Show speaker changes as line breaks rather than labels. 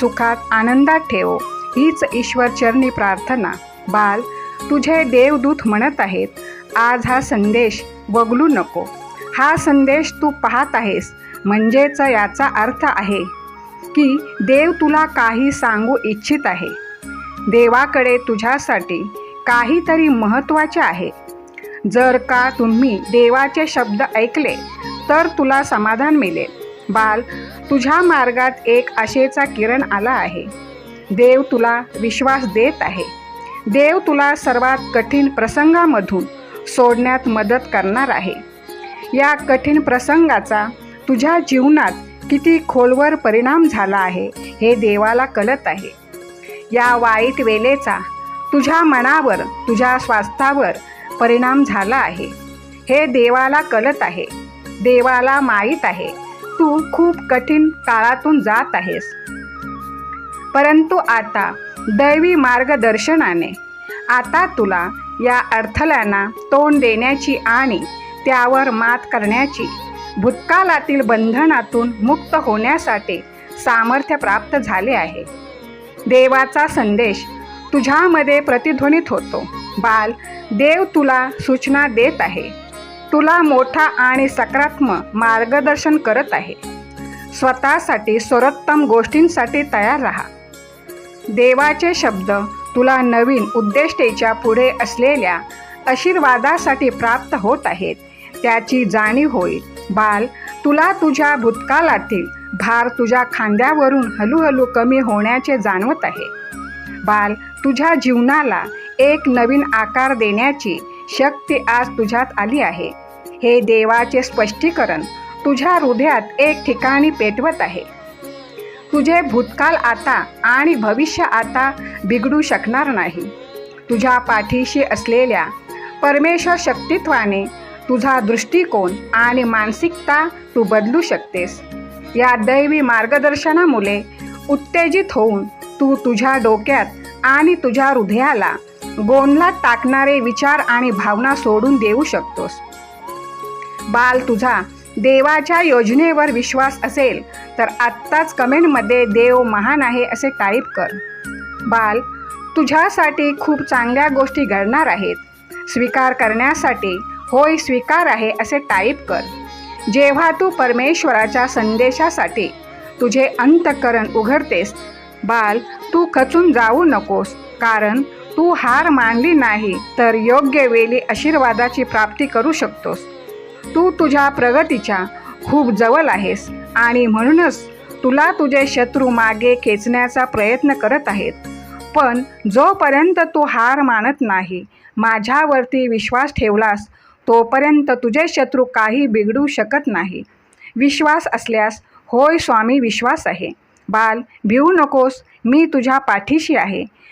सुखात आनंदात ठेवो. हीच ईश्वरचरणी प्रार्थना. बाल तुझे देवदूत म्हणत आहेत आज हा संदेश वगलू नको. हा संदेश तू पाहत आहेस म्हणजेच याचा अर्थ आहे की देव तुला काही सांगू इच्छित आहे. देवाकडे तुझ्यासाठी काहीतरी महत्त्वाचे आहे. जर का तुम्ही देवाचे शब्द ऐकले तर तुला समाधान मिळेल. बाल तुझ्या मार्गात एक आशेचा किरण आला आहे. देव तुला विश्वास देत आहे. देव तुला सर्वात कठीण प्रसंगामधून सोडण्यात मदत करणार आहे. या कठीण प्रसंगाचा तुझ्या जीवनात किती खोलवर परिणाम झाला आहे हे देवाला कळत आहे. या वाईट वेलेचा तुझ्या मनावर तुझ्या स्वास्थ्यावर परिणाम झाला आहे. हे देवाला कळत आहे. देवाला माहीत आहे. तू खूप कठीण काळातून जात आहेस. परंतु आता दैवी मार्गदर्शनाने आता तुला या अडथळ्यांना तोंड देण्याची आणि त्यावर मात करण्याची भूतकालातील बंधनातून मुक्त होण्यासाठी सामर्थ्य प्राप्त झाले आहे. देवाचा संदेश तुझ्यामध्ये प्रतिध्वनित होतो. बाल देव तुला सूचना देत आहे. तुला मोठा आणि सकारात्मक मार्गदर्शन करत आहे. स्वतःसाठी सर्वोत्तम गोष्टींसाठी तयार राहा. देवाचे शब्द तुला नवीन उद्दिष्टेच्या पुढे असलेल्या आशीर्वादासाठी प्राप्त होत आहेत. त्याची जाणीव होईल. बाल तुला तुझ्या भूतकाळातील भार तुझ्या खांद्यावरून हळूहळू कमी होण्याचे जाणवत आहे. बाल तुझ्या जीवनाला एक नवीन आकार देण्याची शक्ती आज तुझ्यात आली आहे. हे देवाचे स्पष्टीकरण तुझ्या हृदयात एक ठिकाणी पेटवत आहे. तुझे भूतकाळ आता आणि भविष्य आता बिघडू शकणार नाही. तुझ्या पाठीशी असलेल्या परमेश्वर शक्तित्वाने तुझा दृष्टिकोन आणि मानसिकता तू बदलू शकतेस. या दैवी मार्गदर्शनामुळे उत्तेजित होऊन तू तुझ्या डोक्यात आणि तुझ्या हृदयाला गोंधळात टाकणारे विचार आणि भावना सोडून देऊ शकतोस. बाल तुझा देवाच्या योजनेवर विश्वास असेल तर आत्ताच कमेंटमध्ये देव महान आहे असे टाईप कर. बाल तुझ्यासाठी खूप चांगल्या गोष्टी घडणार आहेत. स्वीकार करण्यासाठी होय स्वीकार आहे असे टाईप कर. जेव्हा तू परमेश्वराच्या संदेशासाठी तुझे अंतकरण उघडतेस बाल तू खचून जाऊ नकोस कारण तू हार मानली नाही तर योग्य वेळी आशीर्वादाची प्राप्ती करू शकतोस. तू तुझ्या प्रगतीच्या खूप जवळ आहेस आणि म्हणूनच तुला तुझे शत्रू मागे खेचण्याचा प्रयत्न करत आहेत. पण जोपर्यंत तू हार मानत नाही माझ्यावरती विश्वास ठेवलास तोपर्यंत तुझे शत्रू काही बिघडू शकत नाही. विश्वास असल्यास होय स्वामी विश्वास आहे. बाल भिवू नकोस मी तुझ्या पाठीशी आहे.